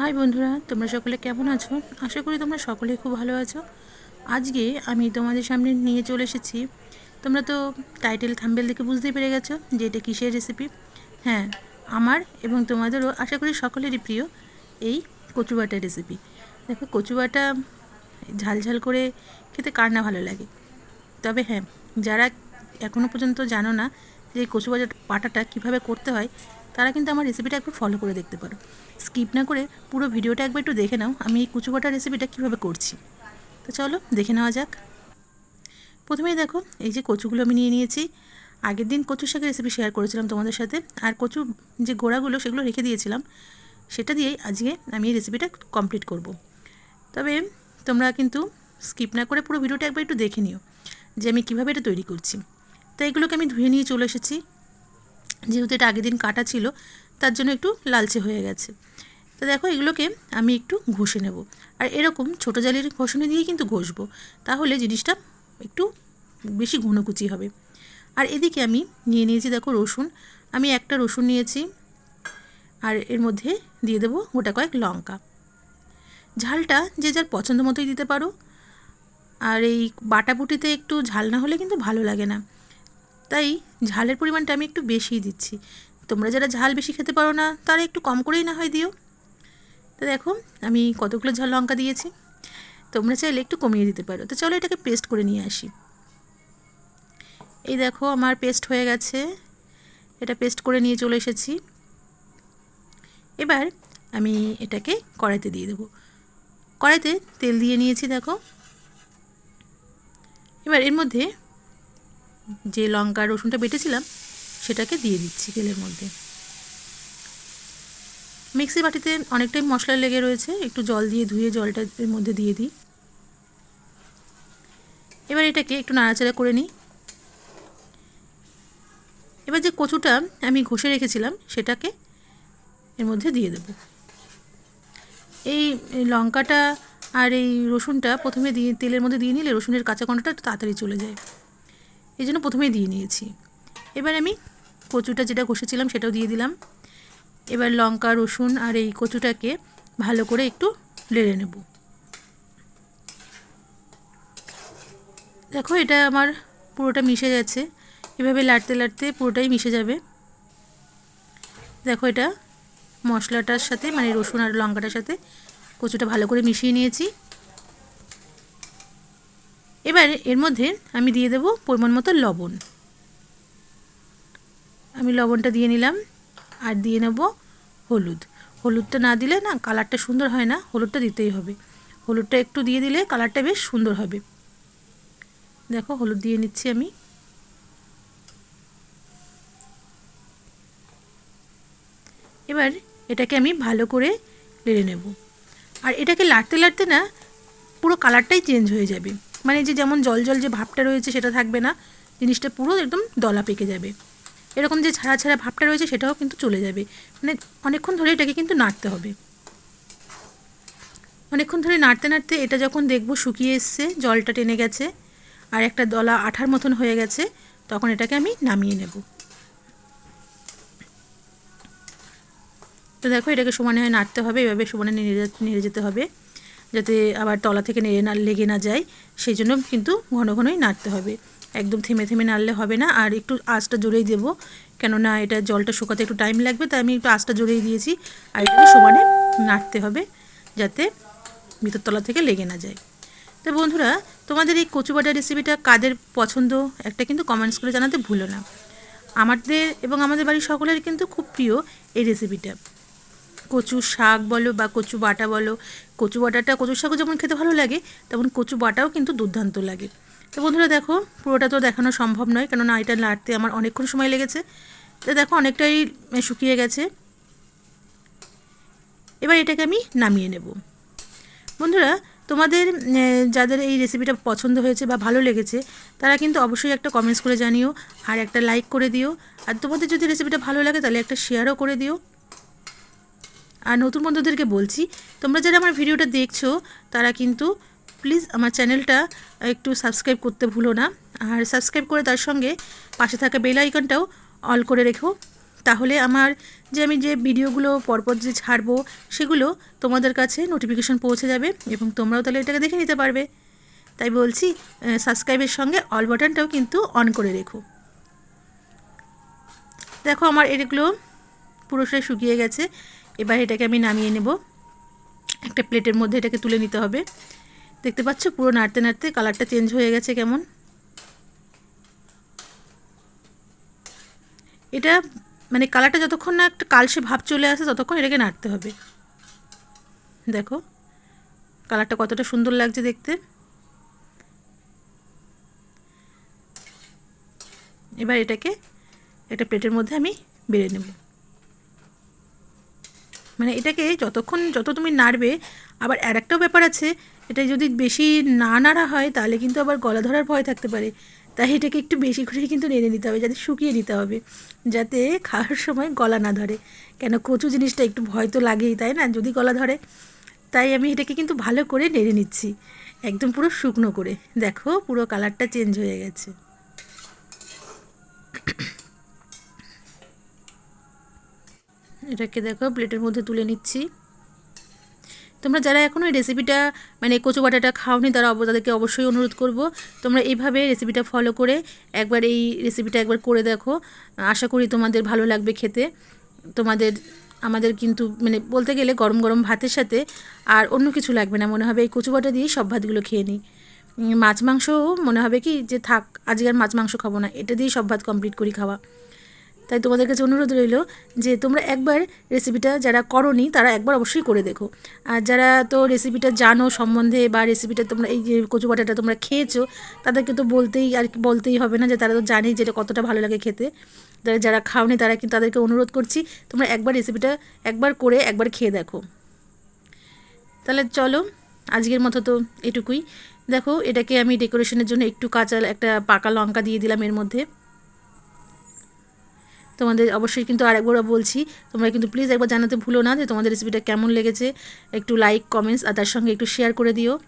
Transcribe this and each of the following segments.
High বন্ধুরা, তোমরা সকলে কেমন আছো? আশা করি তোমরা সকলেই খুব ভালো আছো। আজকে আমি তোমাদের সামনে নিয়ে চলে এসেছি। তোমরা তো টাইটেল থাম্বেল দেখে বুঝতেই পেরে গেছো যে এটা কিসের রেসিপি হ্যাঁ আমার এবং তোমাদেরও আশা করি সকলেরই প্রিয় এই কচু বাটার রেসিপি দেখো, কচু বাটা ঝাল ঝাল করে খেতে কার না ভালো লাগে? তবে হ্যাঁ যারা এখনও পর্যন্ত জানো না যে এই কচু বাটাটা কীভাবে করতে হয় তারা কিন্তু আমার রেসিপিটা একটু ফলো করে দেখতে পারো। স্কিপ না করে পুরো ভিডিওটা একবার একটু দেখে নাও, আমি এই কুচু বাটার রেসিপিটা কীভাবে করছি। তো চলো, দেখে নেওয়া যাক। প্রথমেই দেখো, এই যে কচুগুলো আমি নিয়ে নিয়েছি। আগের দিন কচু শাকের রেসিপি শেয়ার করেছিলাম তোমাদের সাথে, আর কচু যে গোড়াগুলো সেগুলো রেখে দিয়েছিলাম, সেটা দিয়েই আজকে আমি এই রেসিপিটা কমপ্লিট করব। তবে তোমরা কিন্তু স্কিপ না করে পুরো ভিডিওটা একবার একটু দেখে নিও, যে আমি কীভাবে এটা তৈরি করছি। তো এগুলোকে আমি ধুয়ে নিয়ে চলে এসেছি। যেহেতু এটা আগের দিন কাটা ছিল, তার জন্য একটু লালচে হয়ে গেছে। তো দেখো, এগুলোকে আমি একটু ঘষে নেব। আর এরকম ছোটো জালের ঘষণে দিয়েই কিন্তু ঘষবো। তাহলে জিনিসটা একটু বেশি ঘনকুচি হবে। আর এদিকে আমি নিয়ে নিয়েছি দেখো রসুন। আমি একটা রসুন নিয়েছি, আর এর মধ্যে দিয়ে দেবো গোটা কয়েক লঙ্কা। ঝালটা যে যার পছন্দ মতোই দিতে পারো। আর এই বাটাবুটিতে একটু ঝাল না হলে কিন্তু ভালো লাগে না। তাই ঝালের পরিমাণটা আমি একটু বেশিই দিচ্ছি। তোমরা যারা ঝাল বেশি খেতে পারো না, তারা একটু কম করেই না হয় দিও। তো দেখো, আমি কতগুলো ঝাল লঙ্কা দিয়েছি। তোমরা চাইলে একটু কমিয়ে দিতে পারো। তো চলো এটাকে পেস্ট করে নিয়ে আসি। এই দেখো, আমার পেস্ট হয়ে গেছে। এটা পেস্ট করে নিয়ে চলে এসেছি। এবার আমি এটাকে কড়াইতে দিয়ে দেবো। কড়াইতে তেল দিয়ে নিয়েছি, দেখো। এবার এর মধ্যে যে লঙ্কা, রসুনটা বেটেছিলাম, সেটাকে দিয়ে দিচ্ছি তেলের মধ্যে। মিক্সি বাটিতে অনেকটাই মশলা লেগে রয়েছে, একটু জল দিয়ে ধুয়ে জলটা এর মধ্যে দিয়ে দিই। এবার এটাকে একটু নাড়াচাড়া করে নিই। এবার যে কচুটা আমি ঘষে রেখেছিলাম, সেটাকে এর মধ্যে দিয়ে দেব। এই লঙ্কাটা আর এই রসুনটা প্রথমে দিয়ে, তেলের মধ্যে দিয়ে নিলে রসুনের কাঁচা একটু তাড়াতাড়ি চলে যায়। এই জন্য প্রথমেই দিয়ে নিয়েছি। এবার আমি কচুটা যেটা কষেছিলাম সেটাও দিয়ে দিলাম। এবার লঙ্কা, রসুন আর এই কচুটাকে ভালো করে একটু লেড়ে নেব। দেখো এটা আমার পুরোটা মিশে গেছে। এভাবে লাড়তে লাড়তে পুরোটাই মিশে যাবে। দেখো এটা মশলাটার সাথে মানে রসুন আর লঙ্কাটার সাথে কচুটা ভালো করে মিশিয়ে নিয়েছি। এবার এর মধ্যে আমি দিয়ে দেব পরিমাণ মতো লবণ। আমি লবণটা দিয়ে নিলাম আর দিয়ে নেব হলুদ। হলুদটা না দিলে না কালারটা সুন্দর হয় না, হলুদটা দিতেই হবে। হলুদটা একটু দিয়ে দিলে কালারটা বেশ সুন্দর হবে। দেখো হলুদ দিয়ে নিচ্ছি আমি। এবার এটাকে আমি ভালো করে নেড়ে নেব। আর এটাকে লাড়তে লাড়তে না পুরো কালারটাই চেঞ্জ হয়ে যাবে। মানে যে যেমন জল জল যে ভাবটা রয়েছে সেটা থাকবে না, জিনিসটা পুরো একদম দলা পেকে যাবে। এরকম যে ছাড়া ছাড়া ভাবটা রয়েছে সেটাও কিন্তু চলে যাবে। মানে অনেকক্ষণ ধরে এটাকে কিন্তু নাড়তে হবে। অনেকক্ষণ ধরে নাড়তে নাড়তে এটা যখন দেখব শুকিয়ে এসছে, জলটা টেনে গেছে আর একটা দলা আঠার মতন হয়ে গেছে, তখন এটাকে আমি নামিয়ে নেব। তো দেখো এটাকে সমানে হয় নাড়তে হবে, এভাবে সমানে নেড়ে নেড়ে যেতে হবে। যাতে আবার তলা থেকে নেড়ে না, লেগে না যায়, সেই জন্য কিন্তু ঘন ঘনই নাড়তে হবে। একদম থেমে থেমে নাড়লে হবে না, আর একটু আঁচটা জোরেই দেবো। কেননা এটা জলটা শুকাতে একটু টাইম লাগবে, তাই আমি একটু আঁচটা জোরেই দিয়েছি। আর এটাকে সমানে নাড়তে হবে, যাতে ভিতরতলা থেকে লেগে না যায়। তো বন্ধুরা, তোমাদের এই কচু বাটার রেসিপিটা কাদের পছন্দ? একটা কিন্তু কমেন্টস করে জানাতে ভুলো না। আমাদের এবং আমাদের বাড়ির সকলের কিন্তু খুব প্রিয় এই রেসিপিটা কচু শাক বলো বা কচু বাটা বলো, কচু বাটাটা, কচু শাকও যেমন খেতে ভালো লাগে, তেমন কচু বাটাও কিন্তু দুর্দান্ত লাগে। তো বন্ধুরা দেখো, পুরোটা তো দেখানো সম্ভব নয়, কেননা এটা নাড়তে আমার অনেকক্ষণ সময় লেগেছে। তো দেখো, অনেকটাই শুকিয়ে গেছে। এবার এটাকে আমি নামিয়ে নেব। বন্ধুরা, তোমাদের যাদের এই রেসিপিটা পছন্দ হয়েছে বা ভালো লেগেছে, তারা কিন্তু অবশ্যই একটা কমেন্টস করে জানিও, আর একটা লাইক করে দিও। আর তোমাদের যদি রেসিপিটা ভালো লাগে, তাহলে একটা শেয়ারও করে দিও। আর নতুন বন্ধুদেরকে বলছি, তোমরা যারা আমার ভিডিওটা দেখছ, তারা কিন্তু প্লিজ আমার চ্যানেলটা একটু সাবস্ক্রাইব করতে ভুলো না। আর সাবস্ক্রাইব করে তার সঙ্গে পাশে থাকা বেল আইকনটাও অল করে রেখো। তাহলে আমার যে আমি যে ভিডিওগুলো পরপর যে ছাড়বো, সেগুলো তোমাদের কাছে নোটিফিকেশন পৌঁছে যাবে এবং তোমরাও তাহলে এটাকে দেখে নিতে পারবে। তাই বলছি সাবস্ক্রাইবের সঙ্গে অল বাটনটাও কিন্তু অন করে রেখো। দেখো আমার এগুলো পুরোটাই শুকিয়ে গেছে। এবার এটাকে আমি নামিয়ে নেব। একটা প্লেটের মধ্যে এটাকে তুলে নিতে হবে। দেখতে পাচ্ছ পুরো নাড়তে নাড়তে কালারটা চেঞ্জ হয়ে গেছে কেমন। এটা মানে কালারটা যতক্ষণ না একটা কালসে ভাব চলে আসে ততক্ষণ এটাকে নাড়তে হবে। দেখো, কালারটা কতটা সুন্দর লাগছে দেখতে। এবার এটাকে একটা প্লেটের মধ্যে আমি বেড়ে নেব। মানে এটাকে যতক্ষণ, যত তুমি নাড়বে, আবার আর একটাও ব্যাপার আছে, এটা যদি বেশি না নাড়া হয়, তাহলে কিন্তু আবার গলা ধরার ভয় থাকতে পারে। তাই এটাকে একটু বেশি করে কিন্তু নেড়ে নিতে হবে, যাতে শুকিয়ে নিতে হবে, যাতে খাওয়ার সময় গলা না ধরে। কেন কচু জিনিসটা একটু ভয় তো লাগেই, তাই না? যদি গলা ধরে। তাই আমি এটাকে কিন্তু ভালো করে নেড়ে নিচ্ছি, একদম পুরো শুকনো করে। দেখো পুরো কালারটা চেঞ্জ হয়ে গেছে। এটাকে দেখো প্লেটের মধ্যে তুলে নিচ্ছি। তোমরা যারা এখনও এই রেসিপিটা মানে কচু বাটাটা খাওনি, তারা তাদেরকে অবশ্যই অনুরোধ করব। তোমরা এইভাবে রেসিপিটা ফলো করে একবার এই রেসিপিটা একবার করে দেখো। আশা করি তোমাদের ভালো লাগবে খেতে। তোমাদের, আমাদের কিন্তু মানে বলতে গেলে গরম গরম ভাতের সাথে আর অন্য কিছু লাগবে না। মনে হবে এই কচু বাটা দিয়েই সব ভাতগুলো খেয়ে নিই। মাছ মাংসও মনে হবে কি যে থাক, আজকে আর মাছ মাংস খাব না। এটা দিয়েই সব ভাত কমপ্লিট করি খাওয়া। তাই তোমাদের কাছে অনুরোধ রইল যে তোমরা একবার রেসিপিটা যারা করনি, তারা একবার অবশ্যই করে দেখো। আর যারা তো রেসিপিটা জানো সম্বন্ধে বা রেসিপিটা তোমরা এই যে কচু বাটাটা তোমরা খেয়েছো, তাদেরকে তো বলতেই আর কি বলতেই হবে না যে তারা তো জানেই যে এটা কতটা ভালো লাগে খেতে। তারা যারা খাওনি, তারা কিন্তু তাদেরকে অনুরোধ করছি, তোমরা একবার রেসিপিটা একবার করে একবার খেয়ে দেখো। তাহলে চলো, আজকের মতো তো এটুকুই। দেখো, এটাকে আমি ডেকোরেশনের জন্য একটু কাঁচা একটা পাকা লঙ্কা দিয়ে দিলাম এর মধ্যে। তোমাদের অবশ্যই কিন্তু আরেকবার বলছি, তোমরা কিন্তু প্লিজ একবার জানাতে ভুলো না যে তোমাদের রেসিপিটা কেমন লেগেছে। একটু লাইক কমেন্টস আর তার সঙ্গে একটু শেয়ার করে দিও।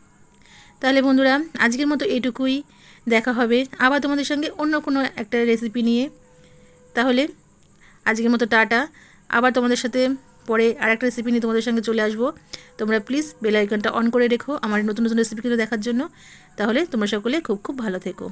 তাহলে বন্ধুরা, আজকের মতো এইটুকুই। দেখা হবে আবার তোমাদের সঙ্গে অন্য কোনো একটা রেসিপি নিয়ে। তাহলে আজকের মতো টাটা। আবার তোমাদের সাথে পরে আর একটা রেসিপি নিয়ে তোমাদের সঙ্গে চলে আসব। তোমরা প্লিজ বেল আইকনটা অন করে রেখো আমার নতুন নতুন রেসিপি কিন্তু দেখার জন্য। তাহলে তোমরা সকলে খুব খুব ভালো থেকো।